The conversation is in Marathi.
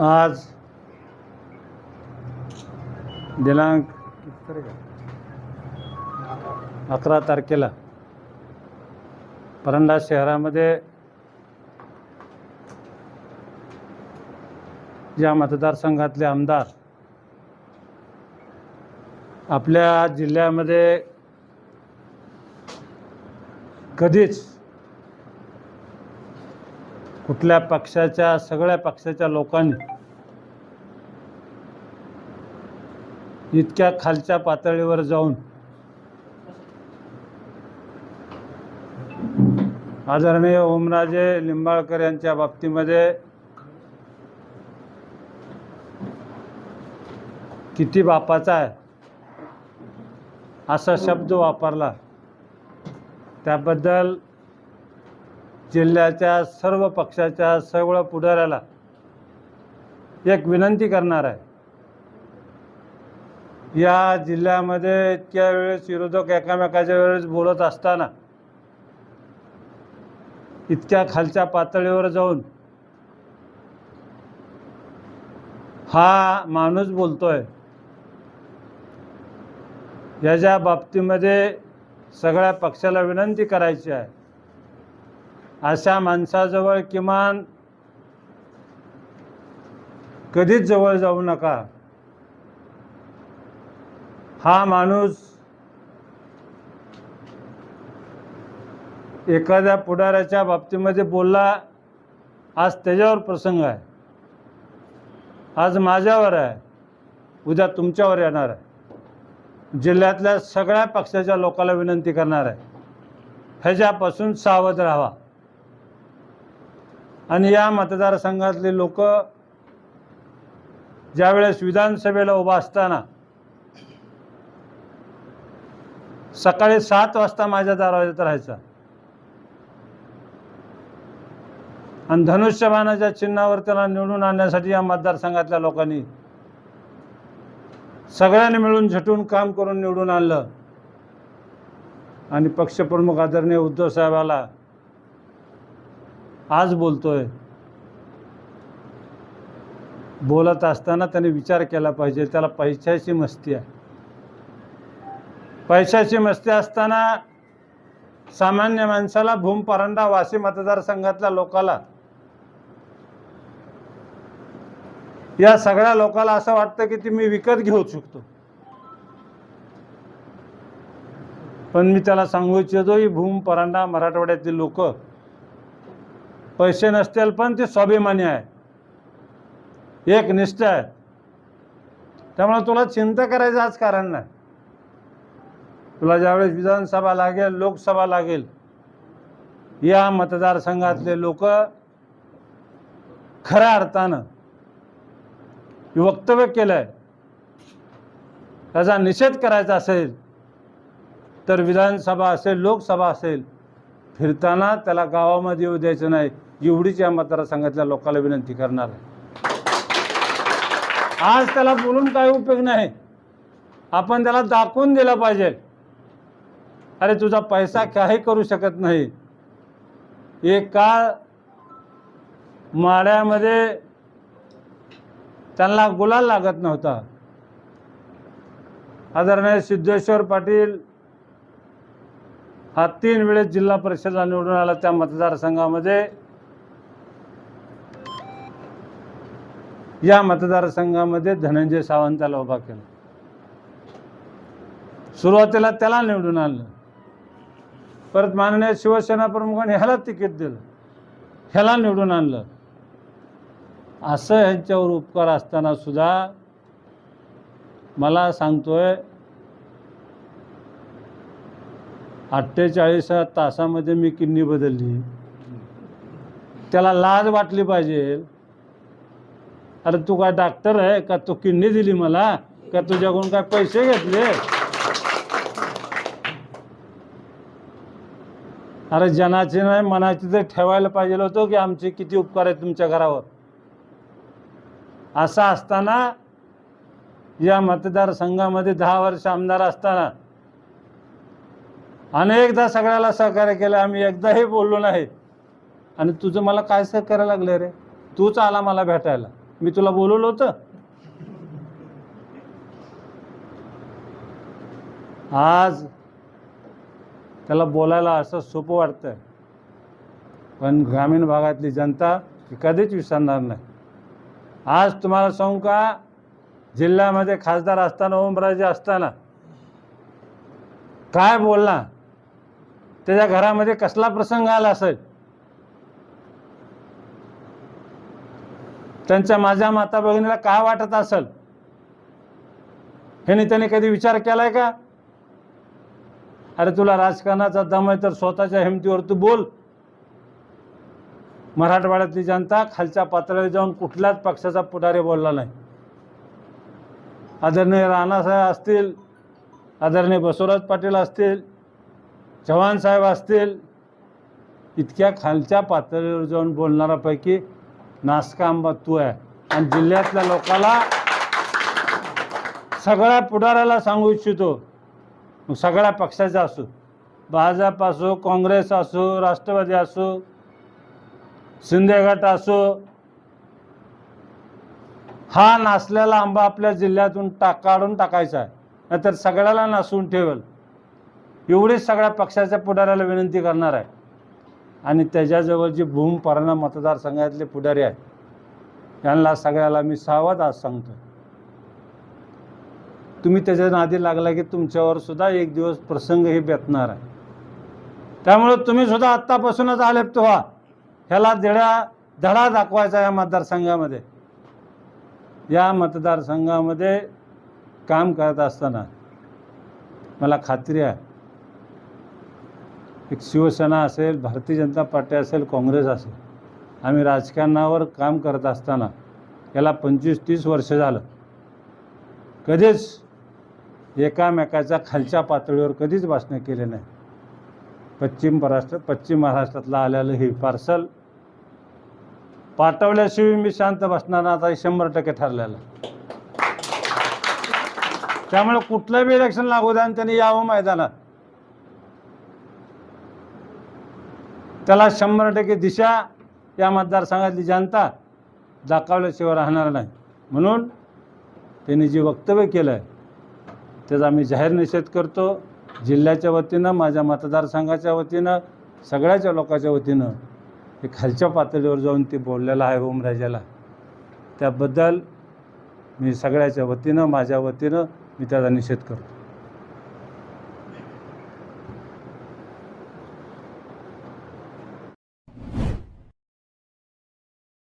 आज दिनांक अकरा तारखेला परंडा शहरामध्ये या मतदारसंघातले आमदार आपल्या जिल्ह्यामध्ये कधीच कुठल्या पक्षाच्या सगळ्या पक्षाच्या लोकांनी इतक्या खालच्या पातळीवर जाऊन आदरणीय ओमराजे लिंबाळकर यांच्या बाबतीमध्ये किती बापाचा आहे असा शब्द वापरला. त्याबद्दल जिल्ह्याच्या सर्व पक्षाच्या सर्व पुढाऱ्याला एक विनंती करणार आहे. या जिल्ह्यामध्ये इतक्या वेळेस विरोधक एकामेकाच्या वेळेस बोलत असताना इतक्या खालच्या पातळीवर जाऊन हा माणूस बोलतोय. याच्या बाबतीमध्ये सगळ्या पक्षाला विनंती करायची आहे. अशा माणसाजवळ किमान कधीच जवळ जाऊ नका. हा माणूस एखाद्या पुढाऱ्याच्या बाबतीमध्ये बोलला आज त्याच्यावर प्रसंग आहे. आज माझ्यावर आहे. उद्या तुमच्यावर येणार आहे. जिल्ह्यातल्या सगळ्या पक्षाच्या लोकांना विनंती करणार आहे. ह्याच्यापासून सावध राहा. आणि या मतदारसंघातले लोक ज्यावेळेस विधानसभेला उभा असताना सकाळी सात वाजता माझ्या दारात राहायचा आणि धनुष्यबाणाच्या चिन्हावर त्याला निवडून आणण्यासाठी या मतदारसंघातल्या लोकांनी सगळ्यांनी मिळून झटून काम करून निवडून आणलं. आणि पक्षप्रमुख आदरणीय उद्धव साहेबाला आज बोलतोय. बोलत असताना त्याने विचार केला पाहिजे. त्याला पैशाची मस्ती आहे. पैशाची मस्ती असताना सामान्य माणसाला भूम परंडा वाशी मतदारसंघातल्या लोकाला या सगळ्या लोकाला असं वाटतं की ती मी विकत घेऊ शकतो. पण मी त्याला सांगू इच्छितो ही भूम परांडा मराठवाड्यातील लोक पैसे नसतील पण ते स्वाभिमानी आहे. एक निष्ठ आहे. त्यामुळे तुला चिंता करायचं आज कारण नाही. तुला ज्यावेळेस विधानसभा लागेल लोकसभा लागेल या मतदारसंघातले लोक खऱ्या अर्थानं वक्तव्य केलं आहे त्याचा निषेध करायचा असेल तर विधानसभा असेल लोकसभा असेल फिरताना त्याला गावामध्ये येऊ द्यायचं नाही. एवढीच या मतदारसंघातल्या लोकांना विनंती करणार आहे. आज त्याला बोलून काही उपयोग नाही. आपण त्याला दाखवून दिलं पाहिजे. अरे तुझा पैसा काही करू शकत नाही. एक काळ माड्यामध्ये त्यांना गुलाल लागत नव्हता. आदरणीय सिद्धेश्वर पाटील हा तीन वेळेस जिल्हा परिषदला निवडून आला त्या मतदारसंघामध्ये. या मतदारसंघामध्ये धनंजय सावंताला उभा केला. सुरुवातीला त्याला निवडून आणलं. परत माननीय शिवसेना प्रमुखांनी ह्याला तिकीट दिलं. ह्याला निवडून आणलं. असं ह्यांच्यावर उपकार असताना सुद्धा मला सांगतोय अठ्ठेचाळीस तासामध्ये मी किडनी बदलली. त्याला लाज वाटली पाहिजे. अरे तू काय डॉक्टर आहे का? तू किडनी दिली मला? का तुझ्याकडून काय पैसे घेतले? अरे जनाचे नाही मनाची तर ठेवायला पाहिजे होतं की आमचे किती उपकार आहेत तुमच्या घरावर. असं असताना या मतदारसंघामध्ये दहा वर्ष आमदार असताना अनेकदा सगळ्याला सहकार्य केलं आम्ही एकदाही बोललो नाही. आणि तुझं मला काय सहकार्य लागलं रे? तूच आला मला भेटायला. मी तुला बोलवलं होतं. आज त्याला बोलायला असं सोपं वाटतं पण ग्रामीण भागातली जनता ही कधीच विसरणार नाही. आज तुम्हाला सांगू का जिल्ह्यामध्ये खासदार असताना ओमराजे असताना काय बोलला त्याच्या घरामध्ये कसला प्रसंग आला असेल? त्यांच्या माझ्या माता भगिनीला काय वाटत असेल? ह्याने त्याने कधी विचार केलाय का? अरे तुला राजकारणाचा दम आहे तर स्वतःच्या हिमतीवर तू बोल. मराठवाड्यातली जनता खालच्या पातळीवर जाऊन कुठल्याच पक्षाचा पुढारी बोलला नाही. आदरणीय राणासाहेब असतील आदरणीय बसवराज पाटील असतील चव्हाण साहेब असतील इतक्या खालच्या पातळीवर जाऊन बोलणाऱ्यापैकी नासका आंबा तू आहे. आणि जिल्ह्यातल्या लोकाला सगळ्या पुढाऱ्याला सांगू इच्छितो. सगळ्या पक्षाचा असो. भाजप असो काँग्रेस असो राष्ट्रवादी असो शिंदे गट असो हा नासलेला आंबा आपल्या जिल्ह्यातून टाक काढून टाकायचा आहे. नाहीतर सगळ्याला नासून ठेवेल. एवढीच सगळ्या पक्षाच्या पुढाऱ्याला विनंती करणार आहे. आणि त्याच्याजवळ जे भूम परणा मतदारसंघातले पुढारी आहेत यांना सगळ्याला मी सावध आज सांगतो तुम्ही त्याच्या नादी लागला की तुमच्यावर सुद्धा एक दिवस प्रसंग हे बेतणार आहे. त्यामुळे तुम्ही सुद्धा आत्तापासूनच आलेप्त व्हा ह्याला धडा धडा दाखवायचा या मतदारसंघामध्ये. या मतदारसंघामध्ये काम करत असताना मला खात्री आहे एक शिवसेना असेल भारतीय जनता पार्टी असेल काँग्रेस असेल आम्ही राजकारणावर काम करत असताना याला पंचवीस तीस वर्ष झालं. कधीच एकामेकाच्या खालच्या पातळीवर कधीच भाषणं केले नाही. पश्चिम महाराष्ट्र पश्चिम महाराष्ट्रातलं आलेलं हे पार्सल पाठवल्याशिवाय मी शांत बसणार आता हे शंभर टक्के ठरलेलं. त्यामुळे कुठलंही इलेक्शन लागू द्या आणि त्यांनी यावं मैदानात. त्याला शंभर टक्के दिशा या मतदारसंघातली जनता दाखवल्याशिवाय राहणार नाही. म्हणून त्यांनी जे वक्तव्य केलं आहे त्याचा मी जाहीर निषेध करतो. जिल्ह्याच्या वतीनं माझ्या मतदारसंघाच्या वतीनं सगळ्याच्या लोकांच्या वतीनं हे खालच्या पातळीवर जाऊन ते बोललेलं आहे ओमराजाला त्याबद्दल मी सगळ्याच्या वतीनं माझ्या वतीनं मी त्याचा निषेध करतो.